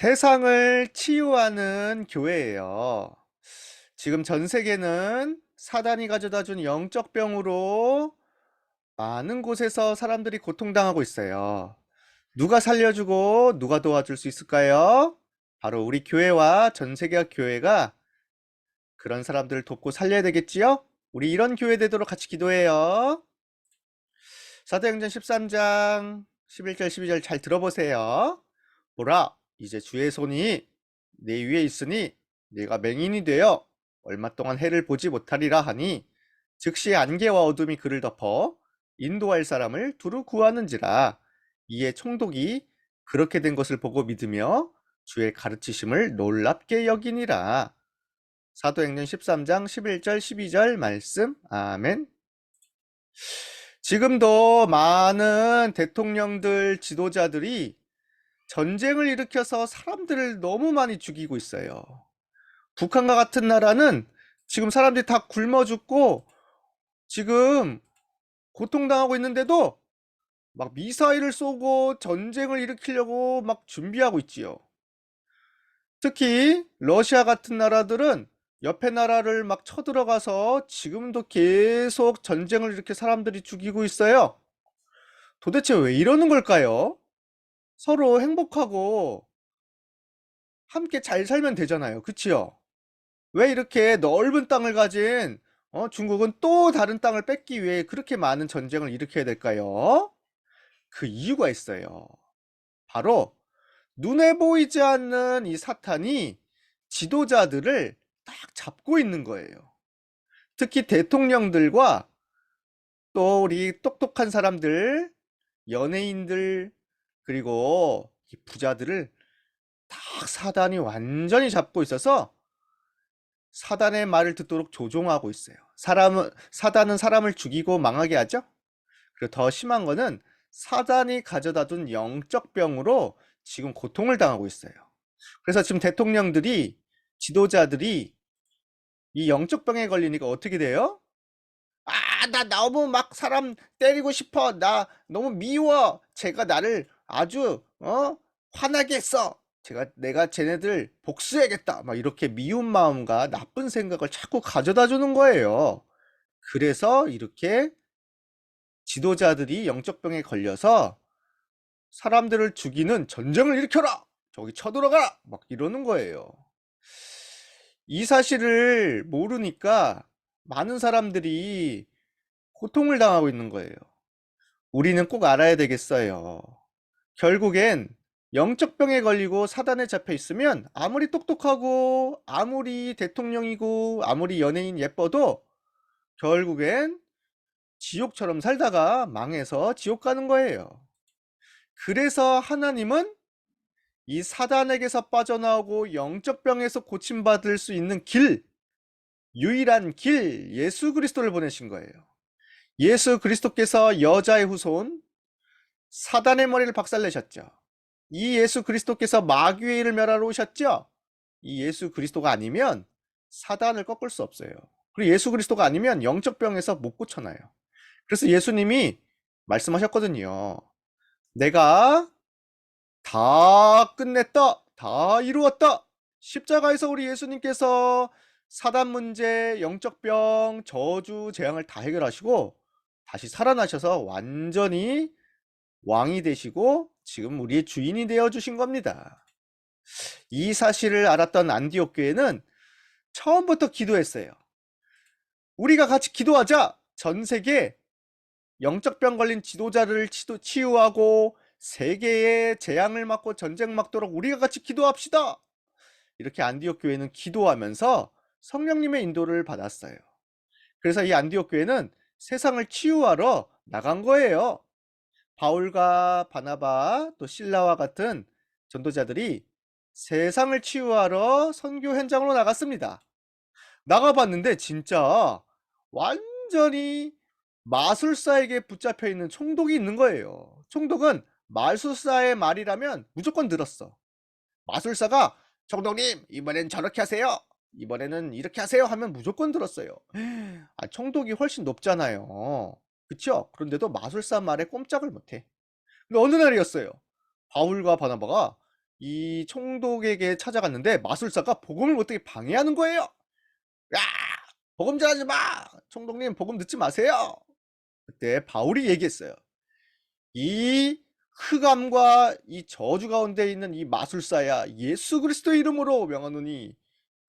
세상을 치유하는 교회예요. 지금 전 세계는 사단이 가져다 준 영적 병으로 많은 곳에서 사람들이 고통당하고 있어요. 누가 살려주고 누가 도와줄 수 있을까요? 바로 우리 교회와 전 세계 교회가 그런 사람들을 돕고 살려야 되겠지요? 우리 이런 교회 되도록 같이 기도해요. 사도행전 13장 11절 12절 잘 들어보세요. 보라 이제 주의 손이 내 위에 있으니 내가 맹인이 되어 얼마 동안 해를 보지 못하리라 하니 즉시 안개와 어둠이 그를 덮어 인도할 사람을 두루 구하는지라 이에 총독이 그렇게 된 것을 보고 믿으며 주의 가르치심을 놀랍게 여기니라. 사도행전 13장 11절 12절 말씀. 아멘. 지금도 많은 대통령들 지도자들이 전쟁을 일으켜서 사람들을 너무 많이 죽이고 있어요. 북한과 같은 나라는 지금 사람들이 다 굶어 죽고 지금 고통당하고 있는데도 막 미사일을 쏘고 전쟁을 일으키려고 막 준비하고 있지요. 특히 러시아 같은 나라들은 옆에 나라를 막 쳐들어가서 지금도 계속 전쟁을 이렇게 사람들이 죽이고 있어요. 도대체 왜 이러는 걸까요? 서로 행복하고 함께 잘 살면 되잖아요. 그치요? 왜 이렇게 넓은 땅을 가진 어, 중국은 또 다른 땅을 뺏기 위해 그렇게 많은 전쟁을 일으켜야 될까요? 그 이유가 있어요. 바로 눈에 보이지 않는 이 사탄이 지도자들을 딱 잡고 있는 거예요. 특히 대통령들과 또 우리 똑똑한 사람들, 연예인들, 그리고 이 부자들을 딱 사단이 완전히 잡고 있어서 사단의 말을 듣도록 조종하고 있어요. 사람은, 사단은 사람을 죽이고 망하게 하죠? 그리고 더 심한 거는 사단이 가져다 둔 영적 병으로 지금 고통을 당하고 있어요. 그래서 지금 대통령들이, 지도자들이 이 영적 병에 걸리니까 어떻게 돼요? 아, 나 너무 막 사람 때리고 싶어. 나 너무 미워. 제가 나를 아주, 어? 화나게 했어. 제가, 내가 쟤네들 복수해야겠다. 막 이렇게 미운 마음과 나쁜 생각을 자꾸 가져다 주는 거예요. 그래서 이렇게 지도자들이 영적 병에 걸려서 사람들을 죽이는 전쟁을 일으켜라! 저기 쳐들어가라! 막 이러는 거예요. 이 사실을 모르니까 많은 사람들이 고통을 당하고 있는 거예요. 우리는 꼭 알아야 되겠어요. 결국엔 영적 병에 걸리고 사단에 잡혀 있으면 아무리 똑똑하고 아무리 대통령이고 아무리 연예인 예뻐도 결국엔 지옥처럼 살다가 망해서 지옥 가는 거예요. 그래서 하나님은 이 사단에게서 빠져나오고 영적 병에서 고침받을 수 있는 길, 유일한 길, 예수 그리스도를 보내신 거예요. 예수 그리스도께서 여자의 후손, 사단의 머리를 박살내셨죠. 이 예수 그리스도께서 마귀의 일을 멸하러 오셨죠. 이 예수 그리스도가 아니면 사단을 꺾을 수 없어요. 그리고 예수 그리스도가 아니면 영적 병에서 못 고쳐놔요. 그래서 예수님이 말씀하셨거든요. 내가 다 끝냈다. 다 이루었다. 십자가에서 우리 예수님께서 사단 문제, 영적 병, 저주, 재앙을 다 해결하시고 다시 살아나셔서 완전히 왕이 되시고 지금 우리의 주인이 되어 주신 겁니다. 이 사실을 알았던 안디옥 교회는 처음부터 기도했어요. 우리가 같이 기도하자. 전 세계 영적 병 걸린 지도자를 치유하고 세계의 재앙을 막고 전쟁 막도록 우리가 같이 기도합시다. 이렇게 안디옥 교회는 기도하면서 성령님의 인도를 받았어요. 그래서 이 안디옥 교회는 세상을 치유하러 나간 거예요. 바울과 바나바 또 신라와 같은 전도자들이 세상을 치유하러 선교 현장으로 나갔습니다. 나가봤는데 진짜 완전히 마술사에게 붙잡혀 있는 총독이 있는 거예요. 총독은 마술사의 말이라면 무조건 들었어. 마술사가 총독님 이번엔 저렇게 하세요. 이번에는 이렇게 하세요 하면 무조건 들었어요. 아, 총독이 훨씬 높잖아요. 그쵸? 그런데도 마술사 말에 꼼짝을 못해. 근데 어느 날이었어요. 바울과 바나바가 이 총독에게 찾아갔는데 마술사가 복음을 못하게 방해하는 거예요. 야, 복음 전하지 마. 총독님 복음 듣지 마세요. 그때 바울이 얘기했어요. 이 흑암과 이 저주 가운데 있는 이 마술사야 예수 그리스도 이름으로 명하노니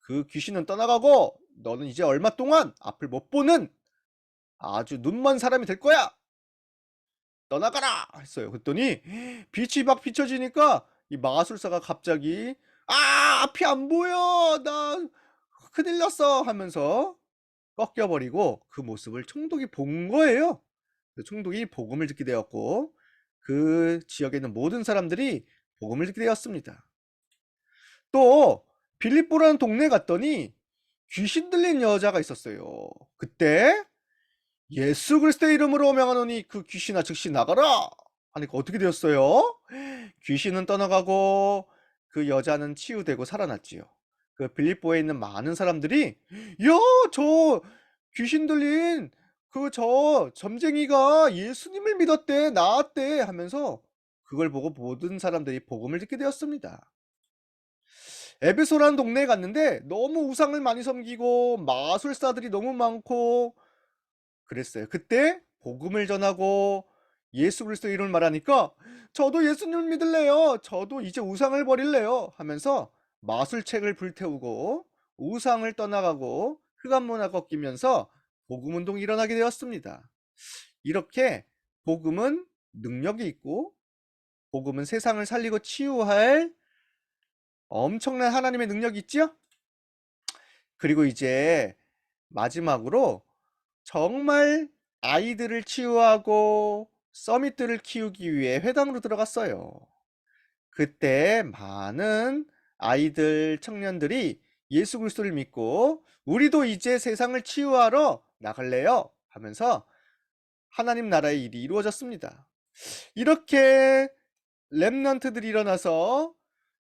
그 귀신은 떠나가고 너는 이제 얼마 동안 앞을 못 보는 아주 눈먼 사람이 될 거야. 떠나가라 했어요. 그랬더니 빛이 막 비춰지니까 이 마술사가 갑자기 아 앞이 안 보여 나 큰일 났어 하면서 꺾여버리고 그 모습을 총독이 본 거예요. 그 총독이 복음을 듣게 되었고 그 지역에 있는 모든 사람들이 복음을 듣게 되었습니다. 또 빌립보라는 동네에 갔더니 귀신 들린 여자가 있었어요. 그때 예수 그리스도의 이름으로 명하노니 그 귀신아 즉시 나가라 하니까 어떻게 되었어요? 귀신은 떠나가고 그 여자는 치유되고 살아났지요. 그 빌립보에 있는 많은 사람들이 야, 저 귀신 들린 그 저 점쟁이가 예수님을 믿었대, 나았대 하면서 그걸 보고 모든 사람들이 복음을 듣게 되었습니다. 에베소라는 동네에 갔는데 너무 우상을 많이 섬기고 마술사들이 너무 많고 그랬어요. 그때 복음을 전하고 예수 그리스도 이름을 말하니까 저도 예수님을 믿을래요. 저도 이제 우상을 버릴래요. 하면서 마술책을 불태우고 우상을 떠나가고 흑암 문화 꺾이면서 복음 운동이 일어나게 되었습니다. 이렇게 복음은 능력이 있고 복음은 세상을 살리고 치유할 엄청난 하나님의 능력이 있죠? 그리고 이제 마지막으로 정말 아이들을 치유하고 서밋들을 키우기 위해 회당으로 들어갔어요. 그때 많은 아이들, 청년들이 예수 그리스도를 믿고 우리도 이제 세상을 치유하러 나갈래요? 하면서 하나님 나라의 일이 이루어졌습니다. 이렇게 랩넌트들이 일어나서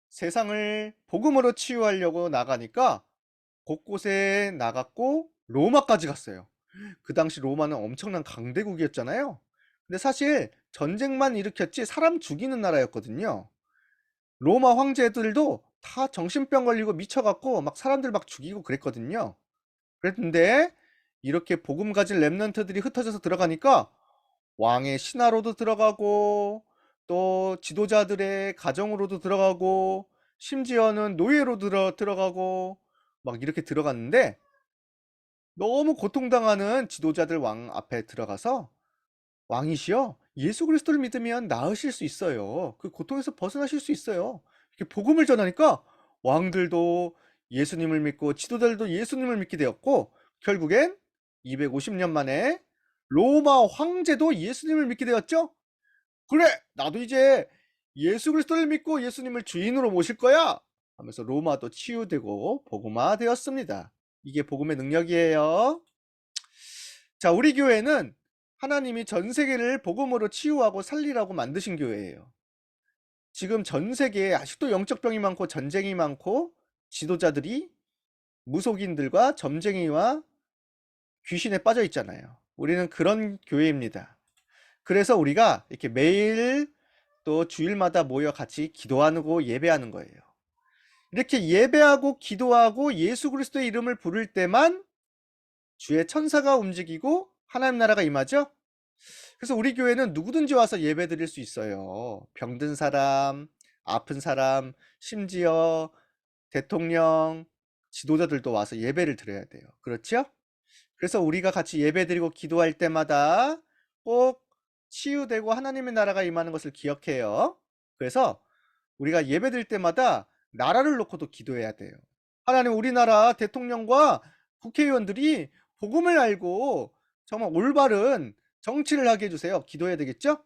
세상을 복음으로 치유하려고 나가니까 곳곳에 나갔고 로마까지 갔어요. 그 당시 로마는 엄청난 강대국이었잖아요. 근데 사실 전쟁만 일으켰지 사람 죽이는 나라였거든요. 로마 황제들도 다 정신병 걸리고 미쳐갖고 막 사람들 막 죽이고 그랬거든요. 그랬는데 이렇게 복음 가진 랩런트들이 흩어져서 들어가니까 왕의 신하로도 들어가고 또 지도자들의 가정으로도 들어가고 심지어는 노예로 들어 들어가고 막 이렇게 들어갔는데 너무 고통당하는 지도자들 왕 앞에 들어가서 왕이시여 예수 그리스도를 믿으면 나으실 수 있어요. 그 고통에서 벗어나실 수 있어요. 이렇게 복음을 전하니까 왕들도 예수님을 믿고 지도자들도 예수님을 믿게 되었고 결국엔 250년 만에 로마 황제도 예수님을 믿게 되었죠. 그래 나도 이제 예수 그리스도를 믿고 예수님을 주인으로 모실 거야 하면서 로마도 치유되고 복음화 되었습니다. 이게 복음의 능력이에요. 자, 우리 교회는 하나님이 전 세계를 복음으로 치유하고 살리라고 만드신 교회예요. 지금 전 세계에 아직도 영적 병이 많고 전쟁이 많고 지도자들이 무속인들과 점쟁이와 귀신에 빠져 있잖아요. 우리는 그런 교회입니다. 그래서 우리가 이렇게 매일 또 주일마다 모여 같이 기도하고 예배하는 거예요. 이렇게 예배하고 기도하고 예수 그리스도의 이름을 부를 때만 주의 천사가 움직이고 하나님 나라가 임하죠? 그래서 우리 교회는 누구든지 와서 예배 드릴 수 있어요. 병든 사람, 아픈 사람, 심지어 대통령, 지도자들도 와서 예배를 드려야 돼요. 그렇죠? 그래서 우리가 같이 예배 드리고 기도할 때마다 꼭 치유되고 하나님의 나라가 임하는 것을 기억해요. 그래서 우리가 예배 드릴 때마다 나라를 놓고도 기도해야 돼요. 하나님 우리나라 대통령과 국회의원들이 복음을 알고 정말 올바른 정치를 하게 해주세요. 기도해야 되겠죠?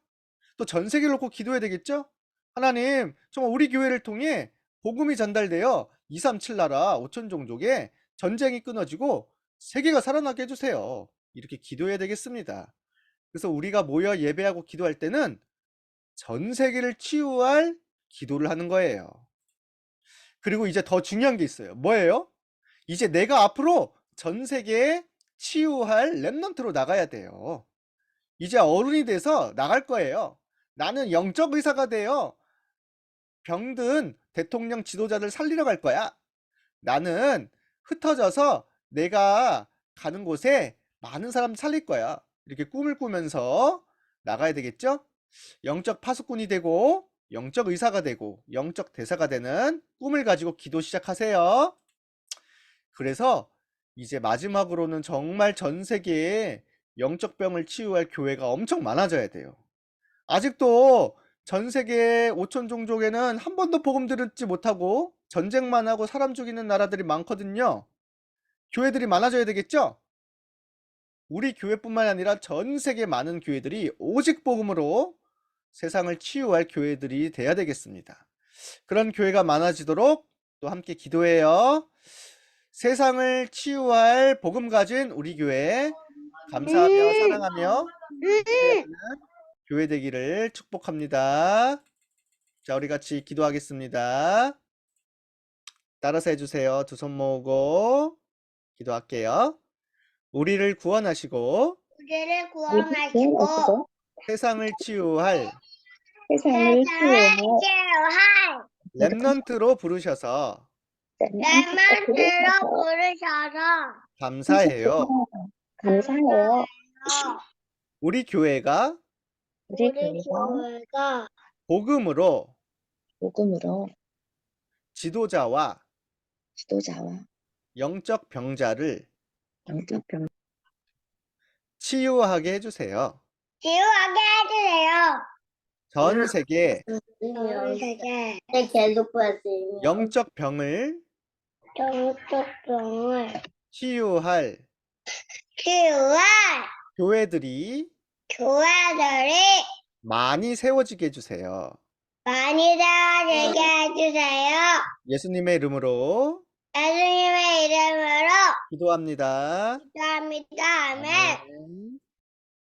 또 전 세계를 놓고 기도해야 되겠죠? 하나님 정말 우리 교회를 통해 복음이 전달되어 237 나라 5천 종족에 전쟁이 끊어지고 세계가 살아나게 해주세요. 이렇게 기도해야 되겠습니다. 그래서 우리가 모여 예배하고 기도할 때는 전 세계를 치유할 기도를 하는 거예요. 그리고 이제 더 중요한 게 있어요. 뭐예요? 이제 내가 앞으로 전 세계에 치유할 랩넌트로 나가야 돼요. 이제 어른이 돼서 나갈 거예요. 나는 영적 의사가 되어 병든 대통령 지도자를 살리러 갈 거야. 나는 흩어져서 내가 가는 곳에 많은 사람 살릴 거야. 이렇게 꿈을 꾸면서 나가야 되겠죠? 영적 파수꾼이 되고 영적 의사가 되고 영적 대사가 되는 꿈을 가지고 기도 시작하세요. 그래서 이제 마지막으로는 정말 전 세계에 영적 병을 치유할 교회가 엄청 많아져야 돼요. 아직도 전 세계 5천 종족에는 한 번도 복음 듣지 못하고 전쟁만 하고 사람 죽이는 나라들이 많거든요. 교회들이 많아져야 되겠죠? 우리 교회뿐만 아니라 전 세계 많은 교회들이 오직 복음으로 세상을 치유할 교회들이 돼야 되겠습니다. 그런 교회가 많아지도록 또 함께 기도해요. 세상을 치유할 복음 가진 우리 교회 감사하며 사랑하며 기도하는 교회 되기를 축복합니다. 자, 우리 같이 기도하겠습니다. 따라서 해주세요. 두 손 모으고 기도할게요. 우리를 구원하시고 우리를 구원하시고 세상을 치유할 세상을 치유할 렘넌트로 부르셔서 렘넌트로 부르셔서 감사해요. 감사해요. 우리 교회가 우리 교회가 복음으로 복음으로 지도자와 지도자와 영적 병자를 영적 병 치유하게 해주세요. 치유하게 해주세요. 전 세계 전 세계 계속 봤어요. 영적 병을 영적 병을 치유할 치유할 교회들이 교회들이 많이 세워지게 해주세요. 많이 되게 해주세요. 예수님의 이름으로 예수님의 이름으로 기도합니다. 기도합니다. 아멘. 아멘.